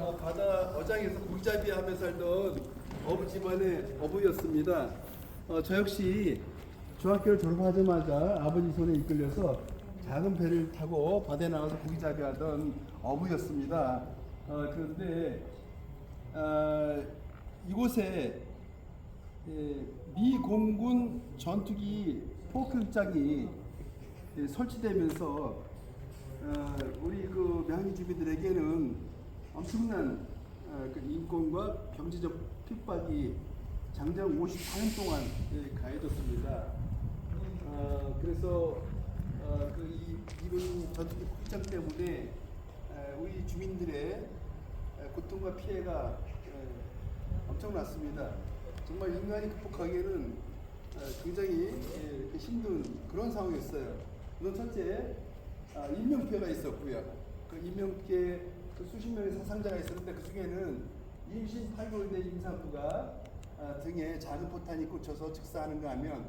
어, 바다 어장에서 고기잡이 하며 살던 어부 집안의 어부였습니다. 저 역시 중학교를 졸업하자마자 아버지 손에 이끌려서 작은 배를 타고 바다에 나가서 고기잡이 하던 어부였습니다. 어, 그런데 어, 이곳에 예, 미 공군 전투기 포크장이 예, 설치되면서 어, 우리 그 명의 주민들에게는 엄청난 어, 그 인권과 경제적 핍박이 장장 54년 동안 예, 가해졌습니다. 어, 그래서 어, 그이 이런 전투기 포크장 때문에 에, 우리 주민들의 에, 고통과 피해가 에, 엄청났습니다. 정말 인간이 극복하기에는 어, 굉장히 예, 그 힘든 그런 상황이었어요. 우선 첫째, 아, 인명피해가 있었고요. 그 인명피해 그 수십 명의 사상자가 있었는데 그 중에는 임신 8개월 된 임산부가 아, 등에 작은 포탄이 꽂혀서 즉사하는가 하면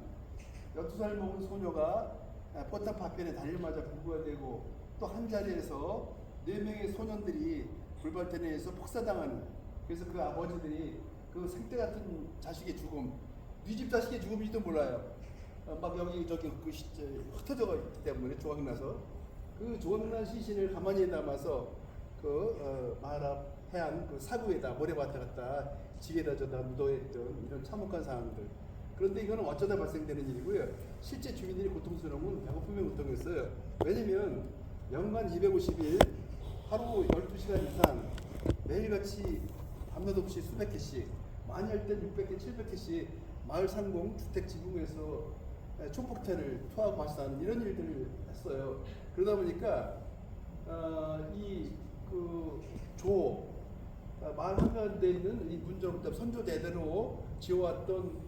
12살 먹은 소녀가 아, 포탄 파편에 다리를 맞아 부부가 되고 또 한 자리에서 네 명의 소년들이 불발탄에 의해서 폭사당하는 그래서 그 아버지들이 그 생태 같은 자식의 죽음 네 집 자식의 죽음인지도 몰라요. 어, 막 여기 저기 그 흩어져 있기 때문에 조각 나서 그 조각난 시신을 가만히 담아서 그 어, 마라 해안 그 사구에다 모래밭에 갖다 지게다 저다 묻어했던 이런 참혹한 상황들 그런데 이거는 어쩌다 발생되는 일이고요. 실제 주민들이 고통스러운 건 배고픔의 고통이었어요. 왜냐면 연간 250일 하루 12시간 이상 매일같이 밤낮 없이 수백 개씩 많이 할 땐 600개, 700개씩 마을 상공 주택 지붕에서 총폭탄을 투하고 발사하는 이런 일들을 했어요. 그러다 보니까 어, 이그조 아, 마을 한가운데 있는 이 문정부터 선조 대대로 지어왔던 이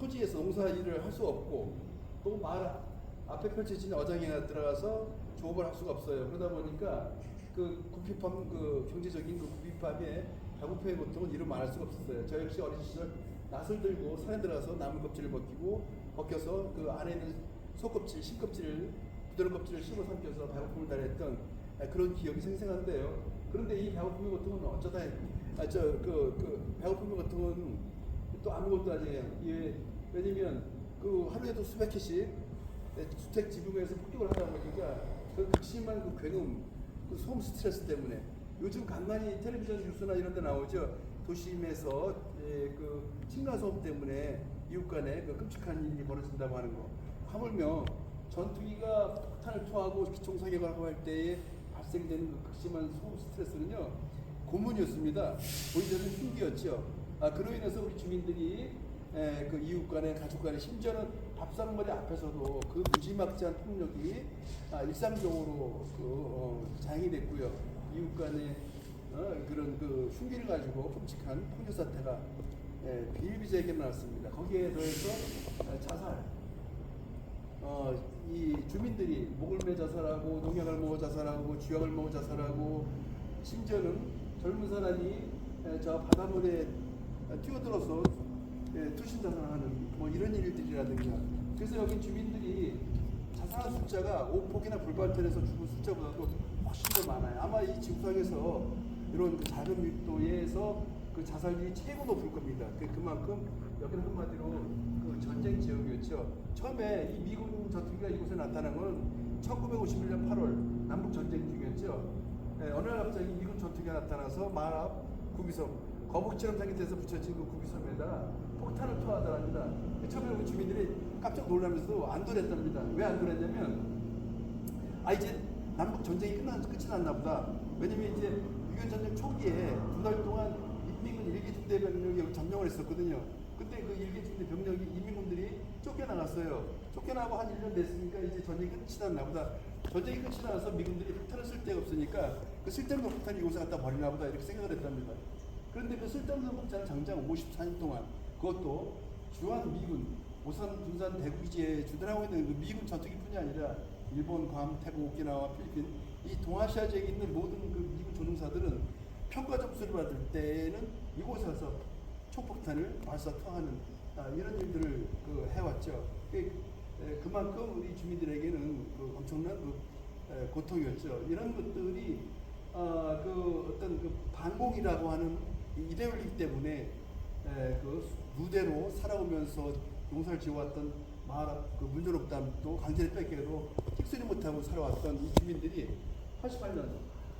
토지에서 농사 일을 할 수 없고 또 마을 앞에 펼쳐진 어장에 들어가서 조업을 할 수가 없어요. 그러다 보니까 그 구피팜 그 경제적인 그 구피팜에 배고픔의 고통은 이루 말할 수가 없었어요. 저 역시 어린 시절 낫을 들고 산에 들어가서 나무 껍질을 벗기고 벗겨서 그 안에 있는 속껍질, 신껍질을 부드러운 껍질을 씹어 삼켜서 배고픔을 달랬던 그런 기억이 생생한데요. 그런데 이 배고픔의 고통은 어쩌다 아, 저그 그 배고픔의 고통은 또 아무것도 아니에요. 예, 왜냐면 그 하루에도 수백 개씩 주택 지붕에서 폭격을 하다 보니까 그 극심한 그 괴로움, 그 소음 스트레스 때문에 요즘 간간히 텔레비전 뉴스나 이런 데 나오죠. 도심에서 예, 그 층간소음 때문에 이웃 간에 그 끔찍한 일이 벌어진다고 하는 거. 하물며 전투기가 폭탄을 투하고 기총사격을 하고 할 때에 발생되는 그 극심한 소음 스트레스는요 고문이었습니다. 오히려 흉기였죠. 아 그로 인해서 우리 주민들이 에, 그 이웃 간에 가족 간에 심지어는 밥상머리 앞에서도 그 무지막지한 폭력이 아, 일상적으로 그 어, 자행이 됐고요. 이웃 간에 어, 그런 그 흉기를 가지고 끔찍한 폭력 사태가 예, 비일비재하게 나왔습니다. 거기에 더해서 어, 자살, 어, 이 주민들이 목을 매 자살하고 농약을 먹어 자살하고 쥐약을 먹어 자살하고 심지어는 젊은 사람이 에, 저 바닷물에 뛰어들어서 예, 투신 자살 하는 뭐 이런 일들이라든가 그래서 여기 주민들이 자살한 숫자가 오폭이나 불발탄에서 죽은 숫자보다도 훨씬 더 많아요. 아마 이 지구상에서 이런 그 작은 밀도에서 그 자살률이 최고 높을 겁니다. 그 그만큼 여기는 한마디로 그 전쟁 지역이었죠. 처음에 이 미군 전투기가 이곳에 나타난 건 1951년 8월 남북 전쟁 중이었죠. 예, 어느 날 갑자기 미군 전투기가 나타나서 마을 앞 구비섬 거북처럼 생겨서 붙여진 그 구비섬에다가 폭탄을 투하하더랍니다. 처음에 우리 주민들이 깜짝 놀라면서 안도했답니다. 왜 안도했냐면 아 이제 남북 전쟁이 끝난 끝이 났나 보다. 왜냐면 이제 유엔 전쟁 초기에 두 달 동안 인민군 일개 중대 병력이 점령을 했었거든요. 근데 그 일개 중대 병력이 인민군들이 쫓겨나갔어요. 쫓겨나고 한 1년 됐으니까 이제 전쟁이 끝이 났나 보다. 전쟁이 끝이 나서 미군들이 폭탄을 쓸 데가 없으니까 그 쓸데없는 폭탄이 이곳에 갖다 버리나 보다 이렇게 생각을 했답니다. 그런데 그 쓸데없는 폭탄을 장장 54년 동안 그것도 주한 미군 오산 군산 대구기지에 주둔하고 있는 그 미군 전투기뿐이 아니라 일본, 괌, 태국, 오키나와 필리핀 이 동아시아 지역에 있는 모든 그 미군 조종사들은 평가 점수를 받을 때에는 이곳에 서 총폭탄을 발사 투하하는 아, 이런 일들을 그 해왔죠. 그, 에, 그만큼 우리 주민들에게는 그 엄청난 그 에, 고통이었죠. 이런 것들이 어, 그 어떤 그 반공이라고 하는 이 이데올리 때문에 에, 그 무대로 살아오면서 농사를 지어왔던 마을 그 문전옥담도 강제를 뺏겨도 찍소리 못하고 살아왔던 이 주민들이 88년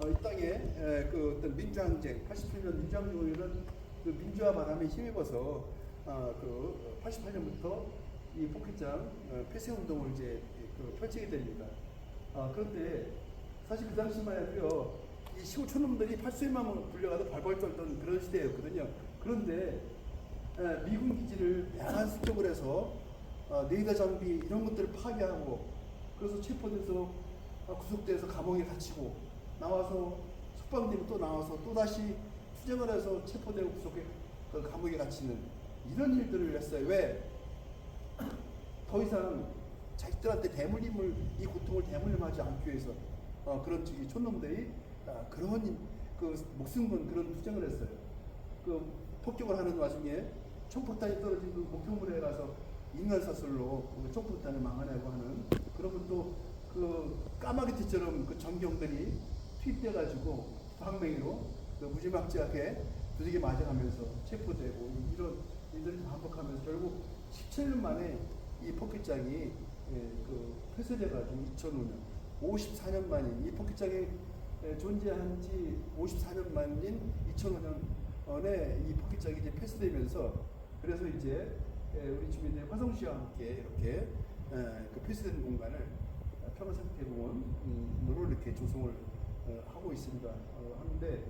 어, 이 땅에 에, 그 어떤 민주항쟁 87년 민주항쟁에는 그 민주화 바람에 힘입어서 어, 그 88년부터 이 포켓장 어, 폐쇄 운동을 이제 그 펼치게 됩니다. 아, 그런데 사실 그 당시만 해도요, 이 시골 촌놈들이 팔수에만 불려가도 발벌 떨던 그런 시대였거든요. 그런데 에, 미군 기지를 야한 습격을 해서 어, 레이더 장비 이런 것들을 파괴하고 그래서 체포돼서 어, 구속돼서 감옥에 갇히고 나와서 석방되고 또 나와서 또 다시 투쟁을 해서 체포되고 구속에 그 감옥에 갇히는 이런 일들을 했어요. 왜? 더 이상 자식들한테 대물림을 이 고통을 대물림하지 않기 위해서 어, 그런 촌놈들이 아, 그런 그 목숨 건 그런 투쟁을 했어요. 그 폭격을 하는 와중에 총폭탄이 떨어진 그 목표물에 가서 인간 사슬로 그 총폭탄을 막아내고 하는 그러면 또그 까마귀띠처럼 그 전경들이 투입돼가지고 방맹이로 그 무지막지하게 두들겨 맞아가면서 체포되고 이런 일들을 반복하면서 결국 17년 만에 이 포켓장이 예, 그 폐쇄돼가지고 2005년 54년 만인 이 포켓장이 예, 존재한 지 54년 만인 2005년에 이 포켓장이 이제 폐쇄되면서 그래서 이제 예, 우리 주민들 화성시와 함께 이렇게 예, 그 폐쇄된 공간을 평화생태공원 음, 으로 이렇게 조성을 어, 하고 있습니다. 어, 하는데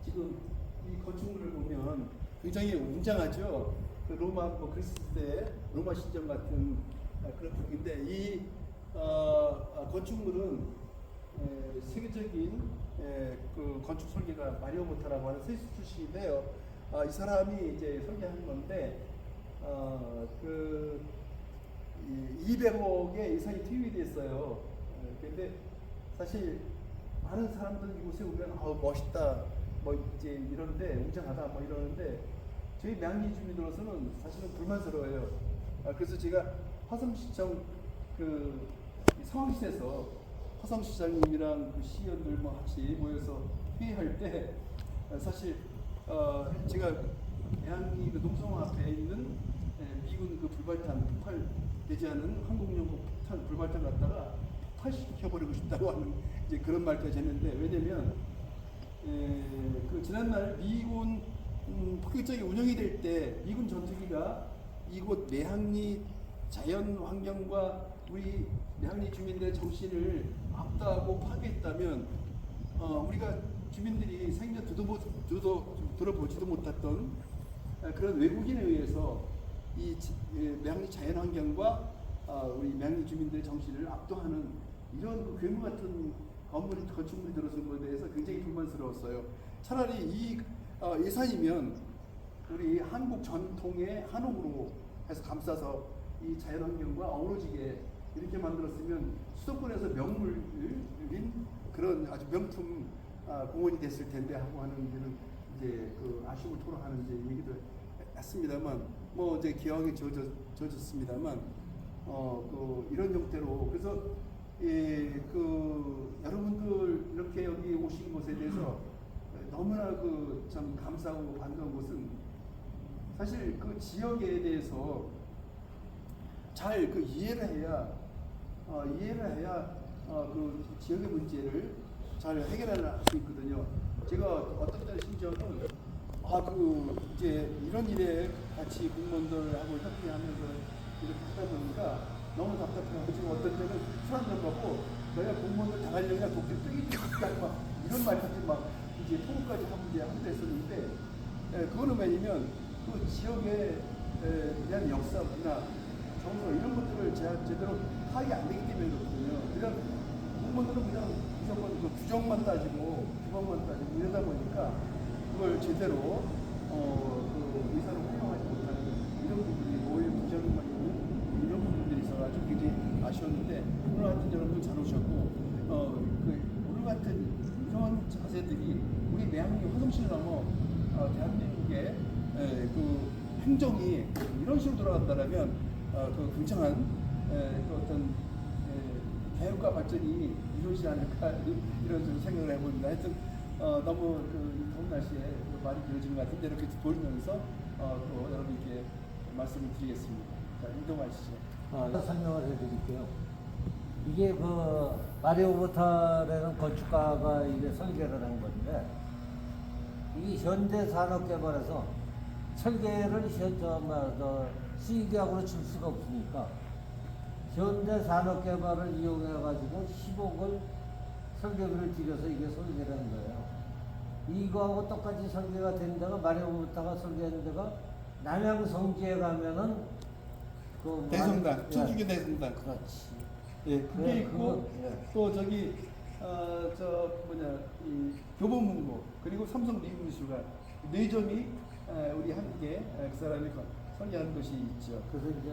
지금 이 건축물을 보면 굉장히 웅장하죠. 그 로마 뭐 그리스 시대 로마 신전 같은 아, 그런 분위기인데 이 어, 아, 건축물은 에, 세계적인 에, 그 건축 설계가 마리오 모타라고 하는 스위스 출신인데요. 아, 이 사람이 이제 설계한 건데 어, 그 200억의 이상이 투입이 됐어요. 에, 근데 사실 많은 사람들 이곳에 오면 아우 멋있다 뭐 이제 이런데 웅장하다 뭐 이러는데 저희 명리 주민으로서는 사실은 불만스러워요. 아, 그래서 제가 화성시청 그 상황실에서 화성 시장님이랑 그 시의원들 뭐 같이 모여서 회의할 때 아, 사실 어 제가 양이 그 농성 앞에 있는 에, 미군 그 불발탄 폭발 되지 않은 항공용 폭탄 불발탄 갖다가 폭발시켜버리고 싶다고 하는 이제 그런 말까지 했는데 왜냐면 에, 그 지난날 미군 음, 폭격장이 운영이 될 때 미군 전투기가 이곳 매항리 자연 환경과 우리 매항리 주민들의 정신을 압도하고 파괴했다면 어, 우리가 주민들이 생전 두도 두도 들어보지도 못했던 아, 그런 외국인에 의해서 이 지- 예, 자연 환경과 어, 우리 매항리 주민들의 정신을 압도하는 이런 그 괴물 같은 건물이 건축물이 들어선 것에 대해서 굉장히 불만스러웠어요. 차라리 이 어, 예산이면 우리 한국 전통의 한옥으로 해서 감싸서 이 자연환경과 어우러지게 이렇게 만들었으면 수도권에서 명물인 그런 아주 명품 아, 공원이 됐을 텐데 하고 하는 데는 이제 그 아쉬움을 토로하는 이제 얘기도 했습니다만 뭐 이제 기왕에 젖었, 젖었습니다만 어그 이런 형태로 그래서 예그 여러분들 이렇게 여기 오신 것에 대해서 너무나 그 참 감사하고 반가운 것은 사실 그 지역에 대해서 잘 그 이해를 해야 어, 이해를 해야 어, 그 지역의 문제를 잘 해결할 수 있거든요. 제가 어떤 때는 심지어는 아그 이제 이런 일에 같이 공무원들하고 협의하면서 이렇게 하다 보니까 너무 답답해가지고 어떤 때는 사람들 보고 너희가 공무원들 다 가려니까 독재 뜨기 막 이런 말까지 막 이제 통보까지 하고 이제 하기도 했었는데 에, 그거는 왜냐면 그 지역에 에, 대한 역사, 문화, 정서 이런 것들을 제대로 파악이 안 되기 때문에 그렇거든요. 그냥 공무원들은 그냥 무조건 그 규정만 따지고 규범만 따지고 이러다 보니까 그걸 제대로 어, 그 의사를 활용하지 못하는 이런 부분이 오히려 부정만 있는 이런 부분들이 있어가지고 굉장히 아쉬웠는데 오늘 하여튼 여러분 잘 오셨고 어, 그 오늘 같은 이런 자세들이 우리 매한민이 화성시를 넘어 어, 대한민국의 에, 그 행정이 이런 식으로 돌아간다면 어, 그 굉장한 에, 그 어떤 에, 개혁과 발전이 이루어지지 않을까 이런 좀 생각을 해봅니다. 하여튼 어, 너무 그 더운 날씨에 많이 길어진 것 같은데 이렇게 보면서 어, 또 여러분께 말씀을 드리겠습니다. 자, 이동하시죠. 아, 설명을 해드릴게요. 이게 그 마리오 보탈이라는 건축가가 이게 설계를 한 건데 이 현대 산업 개발에서 설계를 현- 저, 뭐, 저, 수의계약으로 줄 수가 없으니까 현대 산업 개발을 이용해 가지고 10억을 설계비를 들여서 이게 설계를 한 거예요. 이거하고 똑같이 설계가 된 데가 마리오 보탈가 설계한 데가 남양 성지에 가면은 그 대성당, 예. 천주교 대성당. 그렇지. 예, 그게 네, 있고 그거, 예. 또 저기 어, 저 뭐냐 이 교보문고 그리고 삼성 미국미술관 네 점이 에, 우리 함께 에, 그 사람이 거- 설계한 것이 있죠. 그래서 이제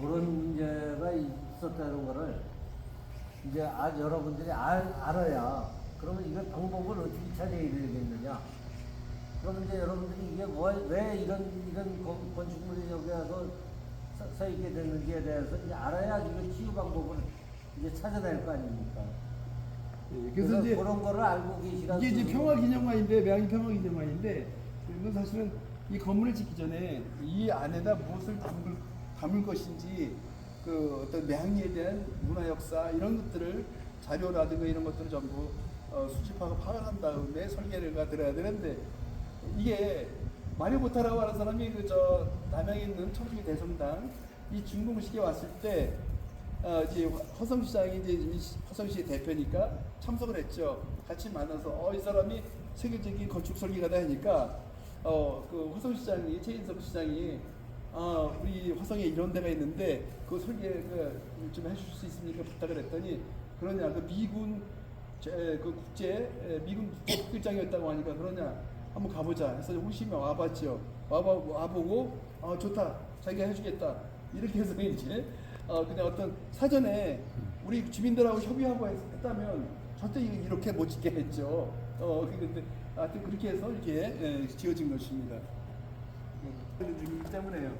그런 문제가 있었다는 거를 이제 아, 여러분들이 알, 알아야 그러면 이거 방법을 어떻게 찾아야 되겠느냐. 그러면 이제 여러분들이 이게 뭐, 왜 이런, 이런 건- 건축물이 여기 와서 서, 서 있게 됐는지에 대해서 이제 알아야 이거 치유 방법을 이제 찾아낼 거 아닙니까. 예, 그래서, 그런 거를 알고 계시라는 이게 이제. 평화기념관인데 매양이 평화기념관인데 이건 사실은 이 건물을 짓기 전에 이 안에다 무엇을 담을, 담을 것인지 그 어떤 매양에 대한 문화 역사 이런 것들을 자료라든가 이런 것들을 전부 어, 수집하고 파악한 다음에 설계가 들어야 되는데 이게 마리오보타라고 하는 사람이 그 저 남양에 있는 천주교 대성당 이 중공식에 왔을 때 어, 이제 허성시장이 이제 이 허성시의 대표니까 참석을 했죠. 같이 만나서 어, 이 사람이 세계적인 건축 설계가다 하니까 어, 그 허성시장이 최인석 시장이 아, 우리 화성에 이런 데가 있는데 그 설계 그, 좀 해줄 수 있습니까? 부탁을 했더니 그러냐? 그 미군 제, 그 국제 에, 미군 국제 특별장이었다고 하니까 그러냐? 한번 가보자. 해서 호심이 와봤죠 와봐 와보고 아 좋다. 자기가 해주겠다. 이렇게 해서 이제 어 그냥 어떤 사전에 우리 주민들하고 협의하고 했- 했다면 절대 이렇게 못 짓게 했죠. 어 근데 하여튼 그렇게 해서 이렇게 예, 지어진 것입니다. 예, 중이기 때문에요.